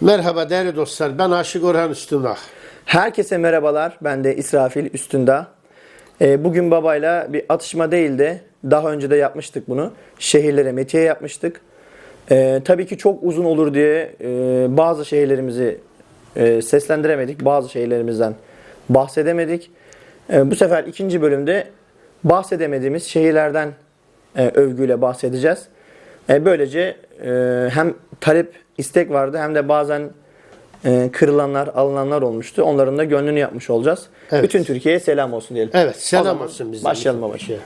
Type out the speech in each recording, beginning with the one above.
Merhaba değerli dostlar. Ben Aşık Orhan Üstünlak. Herkese merhabalar. Ben de İsrafil Üstünda. Ee, bugün babayla bir atışma değildi. Daha önce de yapmıştık bunu. Şehirlere metiye yapmıştık. Ee, tabii ki çok uzun olur diye e, bazı şehirlerimizi e, seslendiremedik. Bazı şehirlerimizden bahsedemedik. E, bu sefer ikinci bölümde bahsedemediğimiz şehirlerden e, övgüyle bahsedeceğiz. E, böylece e, hem talep istek vardı hem de bazen e, kırılanlar, alınanlar olmuştu. Onların da gönlünü yapmış olacağız. Evet. Bütün Türkiye'ye selam olsun diyelim. Evet selam olsun bizden. Başlayalım babacığım.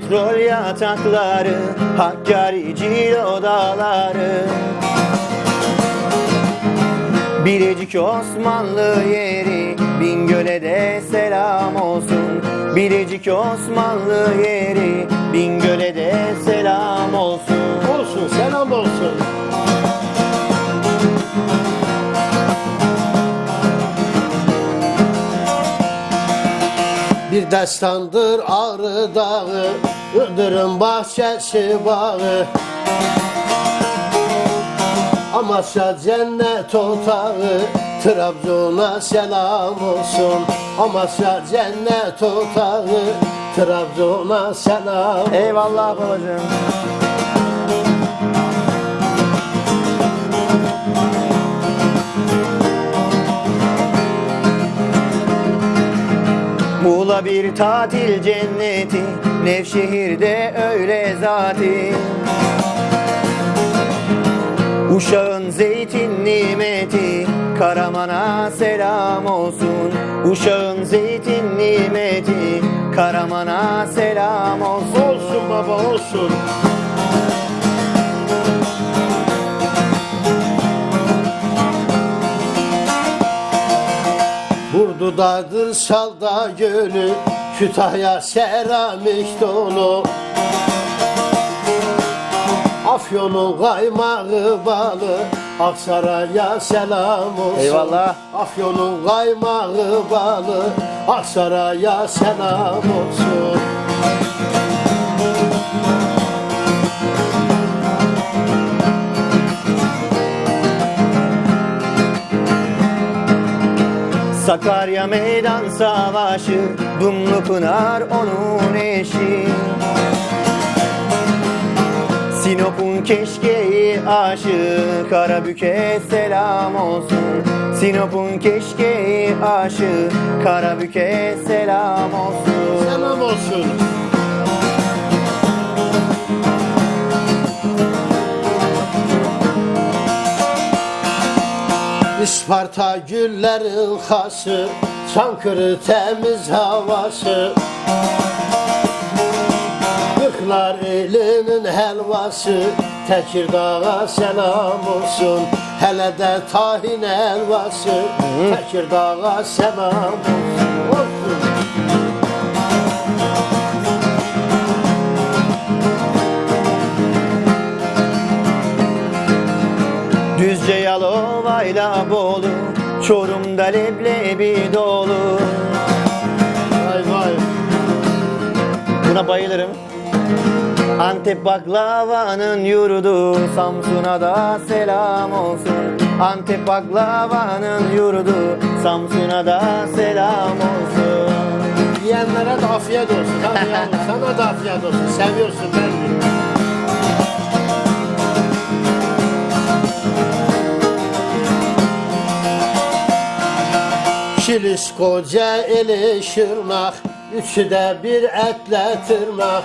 Petrol yatakları, Hakkari Cilo dağları. Birecik Osmanlı yeri, Bingöl'e de selam olsun. Birecik Osmanlı yeri, Bingöl'e de Destandır Ağrı Dağı, Iğdır'ın bahçesi bağı. Amasya cennet otağı, Trabzon'a selam olsun. Amasya cennet otağı, Trabzon'a selam Eyvallah babacığım Muğla bir tatil cenneti Nevşehir'de öyle zati. Uşağın zeytin nimeti Karaman'a selam olsun. Uşağın zeytin nimeti Karaman'a selam olsun. Olsun baba olsun. Burdu'dadır Salda Gölü, Kütahya seramik dolu. Afyon'un kaymağı balı, Aksaray'a selam olsun. Eyvallah. Afyon'un kaymağı balı, Aksaray'a selam olsun. Sakarya meydan savaşı Dumlu Pınar onun eşi. Sinop'un keşkeği aşı Karabük'e selam olsun. Sinop'un keşkeği aşı Karabük'e selam olsun. Selam olsun. Isparta güllerin hası, Çankırı temiz havası. Kırklar elinin helvası, Tekirdağ'a selam olsun. Hele de tahin helvası, Tekirdağ'a selam olsun. Yalova'yla Bolu Çorum'da leblebi dolu Vay vay. Buna bayılırım. Antep baklavanın yurdu Samsun'a da selam olsun Antep baklavanın yurdu Samsun'a da selam olsun Yiyenlere de afiyet olsun. Hadi yavrum sana da afiyet olsun. Seviyorsun belli. Kilis koca eli şırnak, üçü de bir etle tırnak.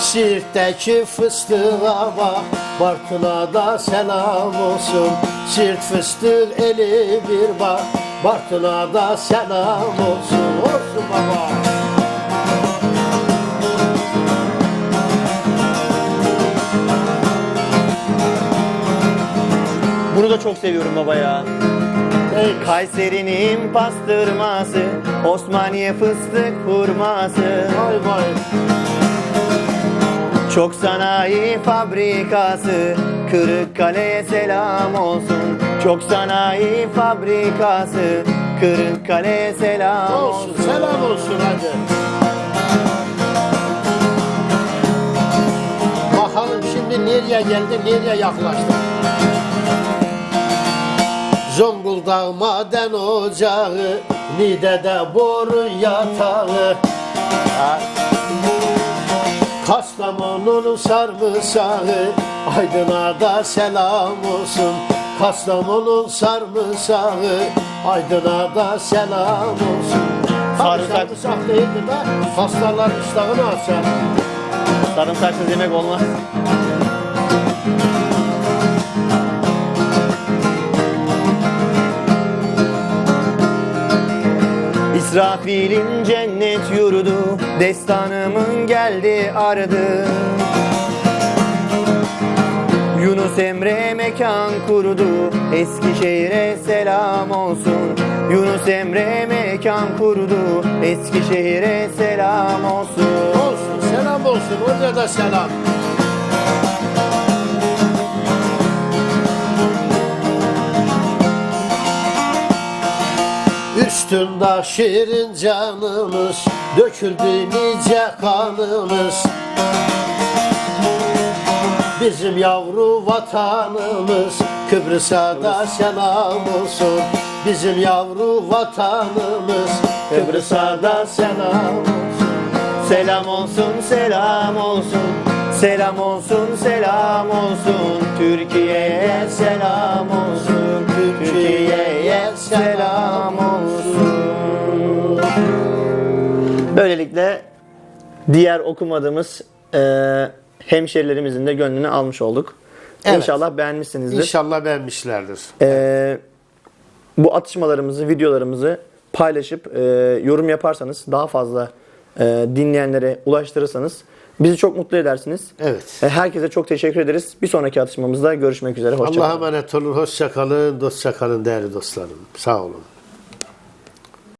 Siirt'teki fıstığa bak, Bartın'a da selam olsun. Siirt fıstık eli bir bak, Bartın'a da selam olsun. Olsun baba. Bunu da çok seviyorum baba ya Kayseri'nin pastırması Osmaniye fıstık hurması Vay vay. Çok sanayi fabrikası Kırıkkale'ye selam olsun Çok sanayi fabrikası Kırıkkale'ye selam olsun Olsun, selam olsun hadi. Bakalım şimdi nereye geldi, nereye yaklaştı. Zonguldak maden ocağı, Nide'de boru yatağı. Kastamonu'nun sarımsağı, Aydın'a da selam olsun. Kastamonu'nun sarımsağı, Aydın'a da selam olsun. Sarımsak- Sarımsak değildir de hastalar iştahını açar. Sarımsaksız yemek olmaz İsrafil'in cennet yurdu Destanımın geldi ardı Yunus Emre mekan kurdu Eskişehir'e selam olsun Yunus Emre mekan kurdu Eskişehir'e selam olsun Olsun, selam olsun. Orada da selam. Üstünde şirin canımız, döküldü nice kanımız. Bizim yavru vatanımız, Kıbrıs'a da selam olsun. Bizim yavru vatanımız, Kıbrıs'a da selam olsun. Selam olsun, selam olsun. Selam olsun, selam olsun. Türkiye'ye selam olsun. Türkiye'ye selam olsun. Böylelikle diğer okumadığımız e, hemşerilerimizin de gönlünü almış olduk. Evet. İnşallah beğenmişsinizdir. İnşallah beğenmişlerdir. Ee, bu atışmalarımızı, videolarımızı paylaşıp e, yorum yaparsanız daha fazla e, dinleyenlere ulaştırırsanız bizi çok mutlu edersiniz. Evet. E, herkese çok teşekkür ederiz. Bir sonraki atışmamızda görüşmek üzere. Hoşçakalın. Allah'a emanet olun. Hoşça kalın. Dostça kalın değerli dostlarım. Sağ olun.